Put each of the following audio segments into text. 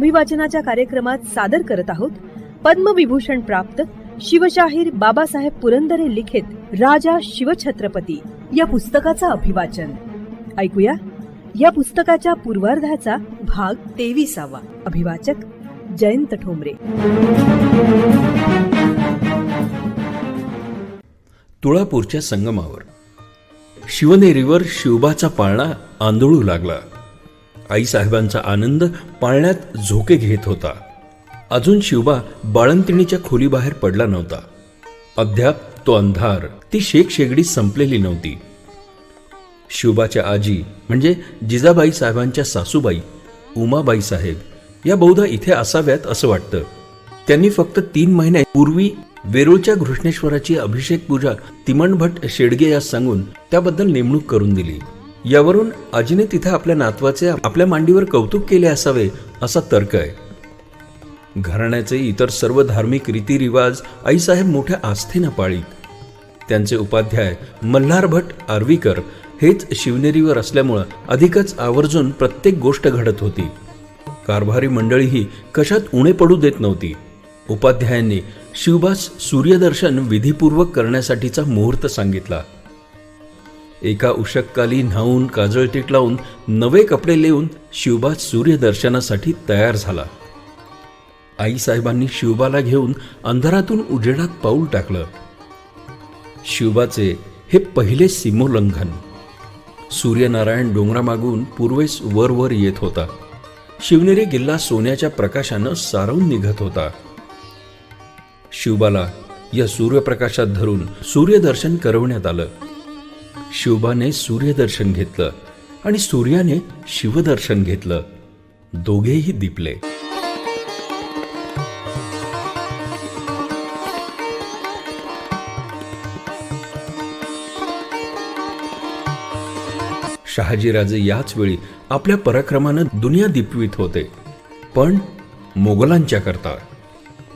अभिवाचनाच्या कार्यक्रमात सादर करत आहोत. पद्मविभूषण प्राप्त शिवशाहीर बाबासाहेब पुरंदरे लिखित राजा शिवछत्रपती या पुस्तकाचं अभिवाचन. ऐकूया. या पुस्तकाच्या पूर्वार्धाचा भाग तेविसावा. अभिवाचक जयंत ठोंबरे. तुळापूरच्या संगमावर शिवनेरीवर शिवबाचा पाळणा आंदोळू लागला. आईसाहेबांचा आनंद पाळण्यात झोके घेत होता. अजून शिवबा बाळंतिणीच्या खोलीबाहेर पडला नव्हता. अद्याप तो अंधार ती शेक शेगडी संपलेली नव्हती. शिवबाच्या आजी म्हणजे जिजाबाई साहेबांच्या सासूबाई उमाबाई साहेब या बहुधा इथे असाव्यात असं वाटतं. त्यांनी फक्त तीन महिन्यापूर्वी पूर्वी वेरूळच्या घृष्णेश्वराची अभिषेक पूजा तिमणभट शेडगे यास सांगून त्याबद्दल नेमणूक करून दिली. यावरून आजीने तिथे आपल्या नातवाचे आपल्या मांडीवर कौतुक केले असावे असा तर्क आहे. घराण्याचे इतर सर्व धार्मिक रीतिरिवाज आईसाहेब मोठ्या आस्थेनं पाळीत. त्यांचे उपाध्याय मल्हार भट आर्वीकर हेच शिवनेरीवर असल्यामुळं अधिकच आवर्जून प्रत्येक गोष्ट घडत होती. कारभारी मंडळीही कशात उणे पडू देत नव्हती. उपाध्यायांनी शिवबास सूर्यदर्शन विधीपूर्वक करण्यासाठीचा मुहूर्त सांगितला. एका उषक्काली न्हावून काजळटीक लावून नवे कपडे लेवून शिवबा सूर्यदर्शनासाठी तयार झाला. आईसाहेबांनी शिवबाला घेऊन अंधारातून उजेडात पाऊल टाकलं. शिवबाचे हे पहिले सीमोल्लंघन. सूर्यनारायण डोंगरामागून पूर्वेस वर वर येत होता. शिवनेरी किल्ला सोन्याच्या प्रकाशानं सारवून निघत होता. शिवबाला या सूर्यप्रकाशात धरून सूर्यदर्शन करवण्यात आलं. शिवबाने सूर्यदर्शन घेतलं आणि सूर्याने शिवदर्शन घेतलं. दोघेही दिपले. शहाजीराजे याच वेळी आपल्या पराक्रमानं दुनिया दिपवीत होते पण मोगलांच्या करता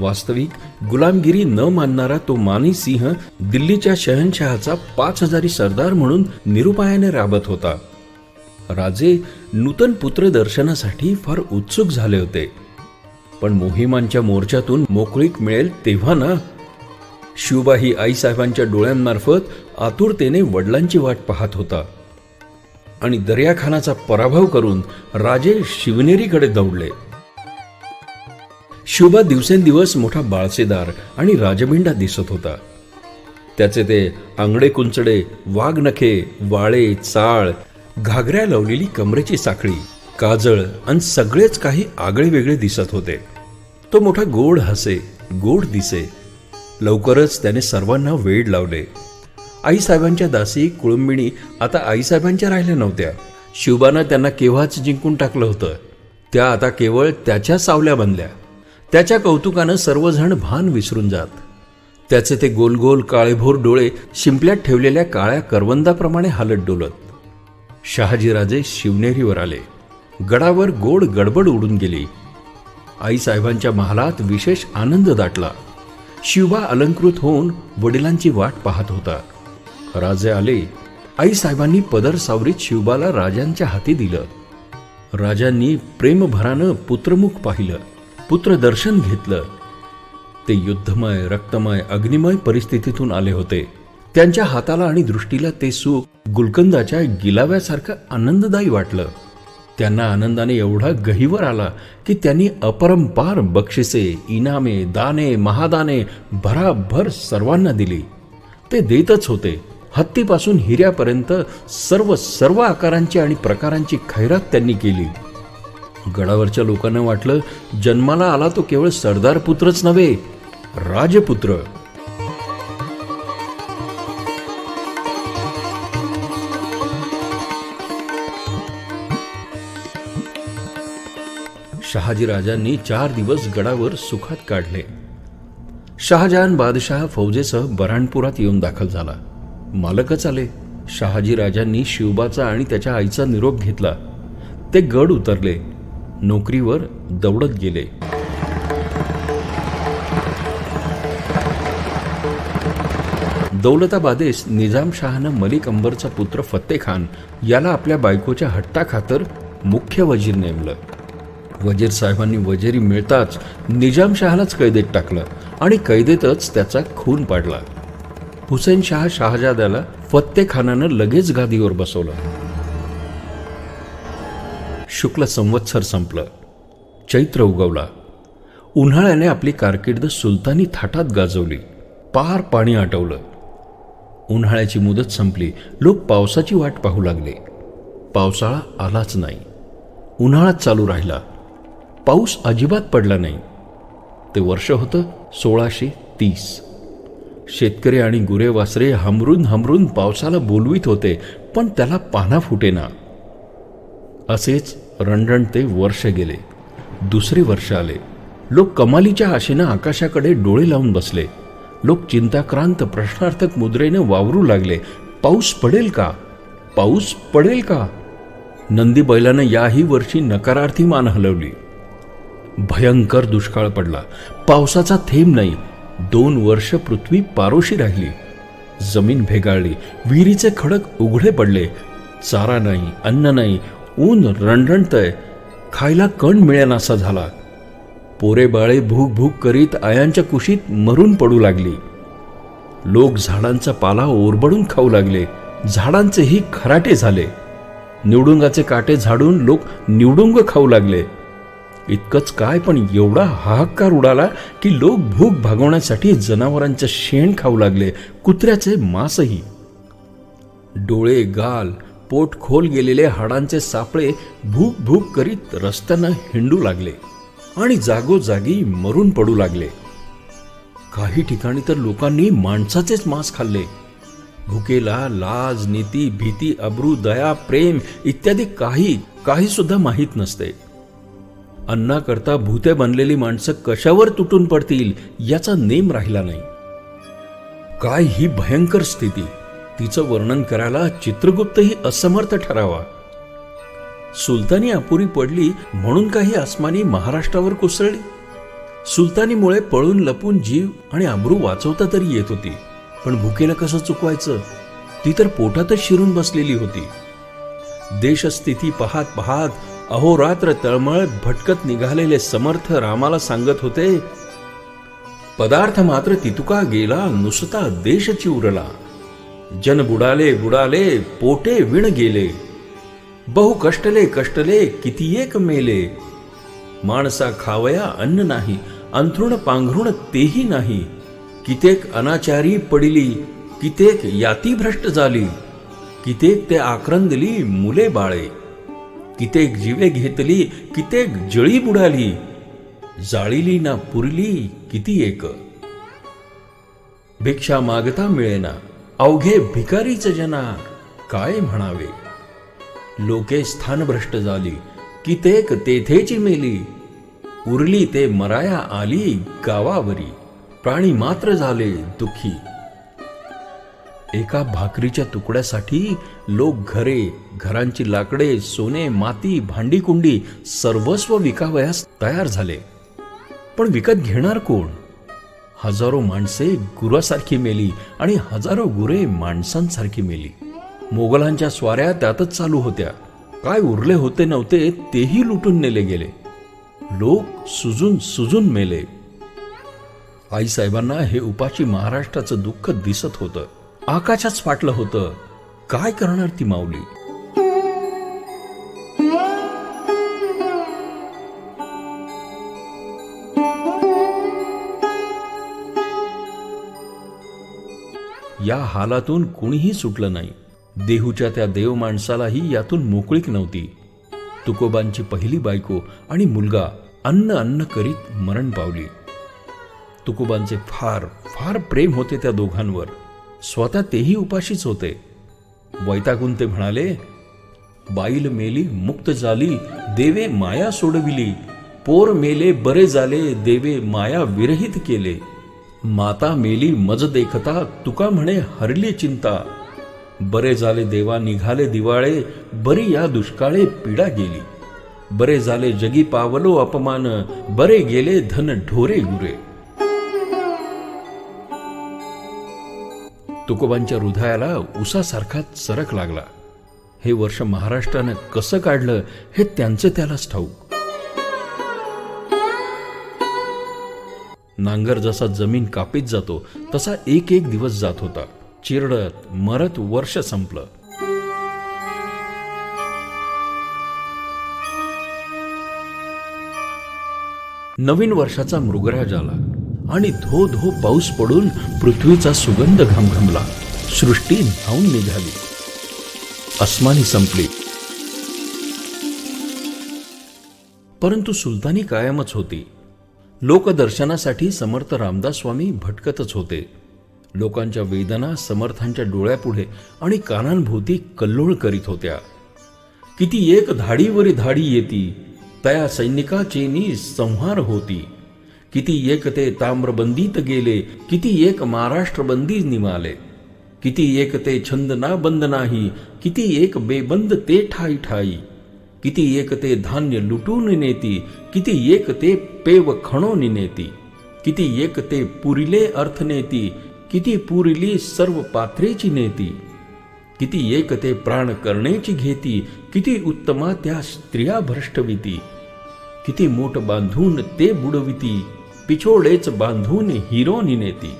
वास्तविक गुलामगिरी न मानणारा तो मानी सिंह दिल्लीच्या शहनशहाचा पाच हजारी सरदार म्हणून निरुपायाने राबत होता. राजे नूतन पुत्र दर्शनासाठी फार उत्सुक झाले होते. पण मोहिमांच्या मोर्चातून मोकळीक मिळेल तेव्हा ना? शिवबा ही आईसाहेबांच्या डोळ्यांमार्फत आतुरतेने वडिलांची वाट पाहत होता. आणि दर्याखानाचा पराभव करून राजे शिवनेरीकडे दौडले. शिवबा दिवसेंदिवस मोठा बाळसेदार आणि राजबिंडा दिसत होता. त्याचे ते आंगडे कुंचडे वाघनखे वाळे चाळ घागऱ्या लावलेली कमरेची साखळी काजळ आणि सगळेच काही आगळे वेगळे दिसत होते. तो मोठा गोड हसे गोड दिसे. लवकरच त्याने सर्वांना वेड लावले. आईसाहेबांच्या दासी कुळंबिणी आता आईसाहेबांच्या राहिल्या नव्हत्या. शिवबानं त्यांना केव्हाच जिंकून टाकलं होतं. त्या आता केवळ त्याच्या सावल्या बनल्या. त्याच्या कौतुकानं सर्वजण भान विसरून जात. त्याचे ते गोल गोल काळेभोर डोळे शिंपल्यात ठेवलेल्या काळ्या करवंदाप्रमाणे हालत डोलत. शहाजीराजे शिवनेरीवर आले. गडावर गोड गडबड उडून गेली. आईसाहेबांच्या महालात विशेष आनंद दाटला. शिवबा अलंकृत होऊन वडिलांची वाट पाहत होता. राजे आले. आईसाहेबांनी पदर सावरीत शिवबाला राजांच्या हाती दिलं. राजांनी प्रेमभरानं पुत्रमुख पाहिलं. पुत्रदर्शन घेतलं. ते युद्धमय रक्तमय अग्निमय परिस्थितीतून आले होते. त्यांच्या हाताला आणि दृष्टीला ते सुख गुलकंदाच्या गिलाव्यासारखं आनंददायी वाटलं. त्यांना आनंदाने एवढा गहिवर आला की त्यांनी अपरंपार बक्षिसे इनामे दाने महादाने भराभर सर्वांना दिली. ते देतच होते. हत्तीपासून हिऱ्यापर्यंत सर्व सर्व आकारांची आणि प्रकारांची खैरात त्यांनी केली. गडावरच्या लोकांना वाटलं जन्माला आला तो केवळ सरदार पुत्रच नव्हे राजपुत्र. शहाजी राजांनी चार दिवस गडावर सुखात काढले. शहाजहान बादशाह फौजेसह बऱ्हाणपुरात येऊन दाखल झाला. मालकच आले. शहाजी राजांनी शिवबाचा आणि त्याच्या आईचा निरोप घेतला. ते गड उतरले. नोकरीवर दौडत गेले. दौलताबादेस निजामशहानं मलिक अंबरचा पुत्र फत्ते खान याला आपल्या बायकोच्या हट्टाखातर मुख्य वजीर नेमलं. वजीर साहेबांनी वजेरी मिळताच निजामशहालाच कैदेत टाकलं आणि कैदेतच त्याचा खून पाडला. हुसेन शाह शहाजाद्याला फत्ते खानानं लगेच गादीवर बसवलं. शुक्ल संवत्सर संपलं. चैत्र उगवला. उन्हाळ्याने आपली कारकीर्द सुलतानी थाटात गाजवली. पार पाणी आटवलं. उन्हाळ्याची मुदत संपली. लोक पावसाची वाट पाहू लागले. पावसाळा आलाच नाही. उन्हाळाच चालू राहिला. पाऊस अजिबात पडला नाही. ते वर्ष होतं सोळाशे तीस. शेतकरी आणि गुरेवासरे हमरून हमरून पावसाला बोलवीत होते पण त्याला पाना फुटेना. असेच रणरणते वर्ष गेले. दुसरे वर्ष आले. लोक कमालीच्या आशेनं आकाशाकडे डोळे लावून बसले. लोक चिंताक्रांत प्रश्नार्थक मुद्रेने वावरू लागले. पाऊस पडेल का? पाऊस पडेल का? नंदी बैलानं याही वर्षी नकारार्थी मान हलवली. भयंकर दुष्काळ पडला. पावसाचा थेंब नाही. दोन वर्ष पृथ्वी पारोशी राहिली. जमीन भेगाळली. विहिरीचे खडक उघडे पडले. चारा नाही अन्न नाही ऊन रणरणतय. खायला कण मिळेनासा झाला. पोरे बाळे भूक भूक करीत आयांच्या कुशीत मरून पडू लागली. लोक झाडांचा पाला ओरबडून खाऊ लागले. झाडांचेही खराटे झाले. निवडुंगाचे काटे झाडून लोक निवडुंग खाऊ लागले. इतकंच काय पण एवढा हाहाकार उडाला की लोक भूक भागवण्यासाठी जनावरांचं शेण खाऊ लागले. कुत्र्याचे मांसही. डोळे गाल पोट खोल गेलेले हाडांचे सापळे भूक भूक करीत रस्त्यानं हिंडू लागले आणि जागोजागी मरून पडू लागले. काही ठिकाणी तर लोकांनी माणसाचेच मांस खाल्ले. भुकेला लाज नीती भीती अब्रू दया प्रेम इत्यादी काही काही सुद्धा माहीत नसते. अन्नाकरता भूते बनलेली माणसं कशावर तुटून पडतील याचा नेम राहिला नाही. काय ही भयंकर स्थिती! तिचं वर्णन करायला चित्रगुप्तही असमर्थ ठरावा. सुलतानी अपुरी पडली म्हणून काही आसमानी महाराष्ट्रावर कोसळली. सुलतानीमुळे पळून लपून जीव आणि आबरू वाचवता तरी येत होती. पण भुकेला कसं चुकवायचं? ती तर पोटातच शिरून बसलेली होती. देशस्थिती पाहत पाहत अहोरात्र तळमळ भटकत निघालेले समर्थ रामाला सांगत होते पदार्थ मात्र तितुका गेला नुसता देश चिवरला जन बुडाले बुडाले पोटे विण गेले. बहु कष्टले कष्टले किती एक मेले. माणसा खावया अन्न नाही अंथरुण पांघरुण तेही नाही. कितेक अनाचारी पडिली कितेक याती भ्रष्ट झाली. कितेक ते आक्रंदली मुले बाळे. कितेक जीवे घेतली कितेक जळी बुडाली. जाळीली ना पुरली किती एक. भिक्षा मागता मिळेना. अवघे भिकारीच जना काय म्हणावे? लोके स्थानभ्रष्ट झाली कितेक तेथेची मेली? उरली ते मराया आली गावावरी प्राणी मात्र झाले दुःखी. एका भाकरीच्या तुकड्यासाठी लोक घरे घरांची लाकडे सोने माती भांडी कुंडी सर्वस्व विकावयास तयार झाले. पण विकत घेणार कोण? हजारो माणसे गुरासारखी मेली आणि हजारो गुरे माणसांसारखी मेली. मोगलांच्या स्वाऱ्या त्यातच चालू होत्या. काय उरले होते नव्हते तेही लुटून नेले गेले. लोक सुजून सुजून मेले. आईसाहेबांना हे उपाची महाराष्ट्राचं दुःख दिसत होतं. आकाशाच फाटलं होतं. काय करणार ती माऊली? या हालातून कुणीही सुटलं नाही. देहूच्या त्या देव माणसालाही यातून मोकळीक नव्हती. तुकोबांची पहिली बायको आणि मुलगा अन्न अन्न करीत मरण पावली. तुकोबांचे फार फार प्रेम होते त्या दोघांवर. स्वतः तेही उपाशीच होते. वैतागून ते म्हणाले बाईल मेली मुक्त झाली देवे माया सोडविली. पोर मेले बरे झाले देवे माया विरहित केले. माता मेली मज देखता तुका म्हणे हरली चिंता. बरे झाले देवा निघाले दिवाळे बरी या दुष्काळे पीडा गेली. बरे झाले जगी पावलो अपमान बरे गेले धन ढोरे गुरे. तुकोबांच्या हृदयाला उसासारखा चरक लागला. हे वर्ष महाराष्ट्रानं कसं काढलं हे त्यांचं त्यालाच ठाऊक. नांगर जसा जमीन कापीत जातो तसा एक एक दिवस जात होता. चिरडत मरत वर्ष संपलं. नवीन वर्षाचा मृगराज आला आणि धो धो पाऊस पडून पृथ्वीचा सुगंध घमघमला. सृष्टी धावून निघाली. अस्मानी संपली. परंतु सुलतानी कायमच होती. लोकदर्शनासाठी समर्थ रामदास स्वामी भटकतच होते. लोकांच्या वेदना समर्थांच्या डोळ्यापुढे आणि कानांभोवती कल्लोळ करीत होत्या. किती एक धाडीवरी धाडी येती तया सैनिकाचेनी संहार होती. किती एक ते ताम्रबंदीत गेले किती एक महाराष्ट्र बंदी निमाले. किती एक ते छंद ना बंद नाही किती एक बेबंद ते ठाई ठाई. किती एक ते धान्य लुटून नेती किती एक ते पेव खणून नेती किती एक ते पुरिले अर्थ नेती किती पुरिली सर्व पात्रेची नेती किती एक ते प्राण करण्याची घेती किती उत्तमा त्या स्त्रिया भ्रष्टविती किती मोठ बांधून ते बुडविती पिछोडेच बांधून हिरो नेती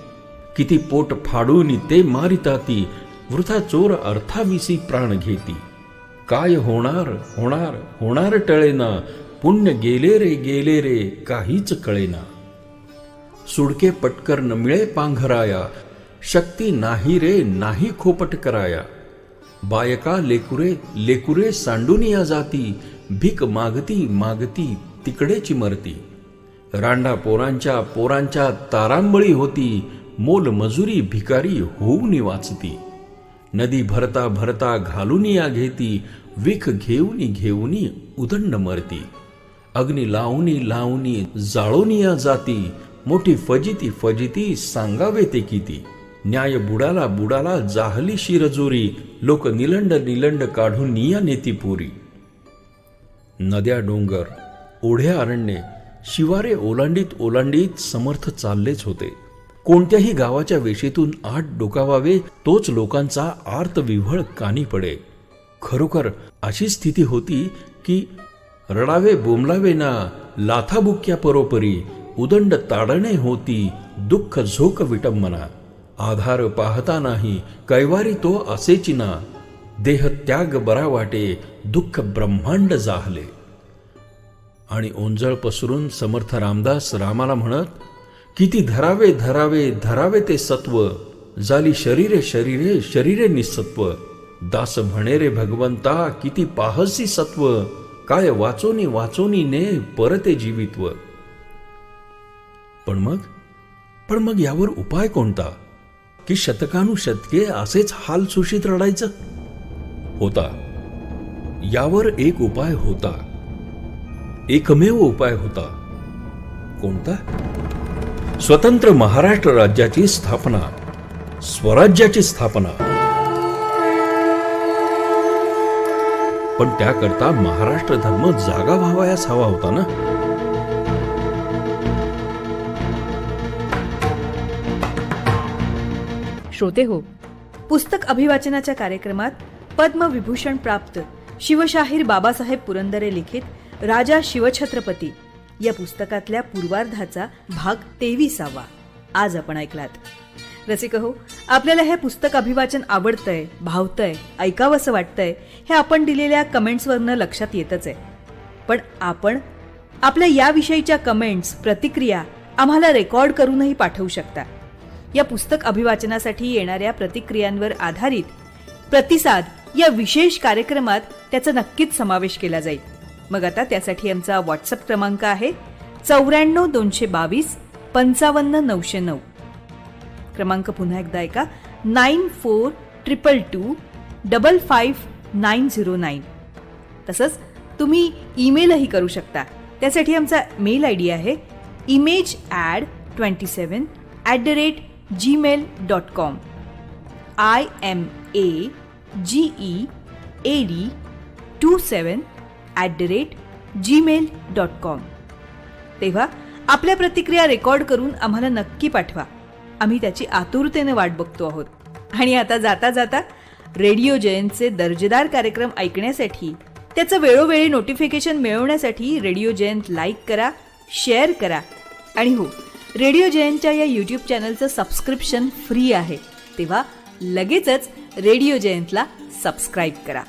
किती पोट फाडून ते मारिताती वृथा चोर अर्थाविसी प्राण घेती. काय होणार होणार होणार टळेना. पुण्य गेले रे गेले रे काहीच कळेना. सुडके पटकर न मिळे पांघराया. शक्ती नाही रे नाही खोपट कराया. बायका लेकुरे लेकुरे सांडून या जाती. भीक मागती मागती तिकडेची मरती रांडा पोरांच्या पोरांच्या तारांबळी होती. मोल मजुरी भिकारी होऊन वाचती. नदी भरता भरता घालून या घेती विख घेऊनी घेऊनी उदंड मरती. अग्नी लावणी लावणी जाळून या जाती मोठी फजिती फजिती सांगावे ते किती. न्याय बुडाला बुडाला जाहली शिरजोरी लोक निलंड निलंड काढून निया नेती पुरी. नद्या डोंगर ओढ्या अरण्ये शिवारे ओलांडीत ओलांडीत समर्थ चाललेच होते. कोणत्याही गावाच्या वेशीतून आठ डोकावावे तोच लोकांचा आर्तविव्हळ कानी पडे. खरोखर अशी स्थिती होती की रडावे बोंबलावे ना लाथाबुक्या परोपरी उदंड ताडणे होती दुःख झोक विटंबना. आधार पाहता नाही कैवारी तो असेची ना. देह त्याग बरा वाटे दुःख ब्रह्मांड जाहले. आणि ओंजळ पसरून समर्थ रामदास रामाला म्हणत किती धरावे धरावे धरावे ते सत्व झाली शरीरे शरीरे शरीरे निसत्व. दास म्हणे रे भगवंता किती पाहसी सत्व. काय वाचोनी वाचोनी ने परते जीवित्व. पण मग? पण मग यावर उपाय कोणता? की शतकानुशतके असेच हाल सुशीत रडायचं? होता. यावर एक उपाय होता. एकमेव उपाय होता. कोणता? स्वतंत्र महाराष्ट्र राज्याची स्थापना स्वराज्याची स्थापना. पण त्याकरता महाराष्ट्र धर्म जागा व्हावायास हवा होता ना? श्रोते हो पुस्तक अभिवाचनाच्या कार्यक्रमात पद्मविभूषण प्राप्त शिवशाहीर बाबासाहेब पुरंदरे लिखित राजा शिवछत्रपती या पुस्तकातल्या पूर्वार्धाचा भाग तेविसावा. आज आपण ऐकलात. रसिक हो आपल्याला हे पुस्तक अभिवाचन आवडतंय भावतंय ऐकावंसं वाटतंय हे आपण दिलेल्या कमेंट्सवरनं लक्षात येतच आहे. पण आपण आपल्या याविषयीच्या कमेंट्स प्रतिक्रिया आम्हाला रेकॉर्ड करूनही पाठवू शकता. या पुस्तक अभिवाचनासाठी येणाऱ्या प्रतिक्रियांवर आधारित प्रतिसाद या विशेष कार्यक्रमात त्याचा नक्कीच समावेश केला जाईल. मग आता त्यासाठी आमचा व्हॉट्सअप क्रमांक आहे चौऱ्याण्णव दोनशे बावीस पंचावन्न नऊशे नऊ. क्रमांक पुन्हा एकदा ऐका. Nine four triple two double five nine zero nine. तसंच तुम्ही ईमेलही करू शकता. त्यासाठी आमचा मेल आय डी आहे image add twenty seven at the rate Gmail dot com I M A G E A D two seven at the rate Gmail dot com तेव्हा आपल्या प्रतिक्रिया रेकॉर्ड करून आम्हाला नक्की पाठवा. आम्ही त्याची आतुरतेने वाट बघतो आहोत. आणि आता जाता जाता रेडिओ जयंतचे दर्जेदार कार्यक्रम ऐकण्यासाठी त्याचं वेळोवेळी नोटिफिकेशन मिळवण्यासाठी रेडिओ जयंत लाईक करा शेअर करा. आणि हो रेडिओ जयंतच्या या यूट्यूब चॅनलचं सबस्क्रिप्शन फ्री आहे. तेव्हा लगेचच रेडिओ जयंतला सबस्क्राईब करा.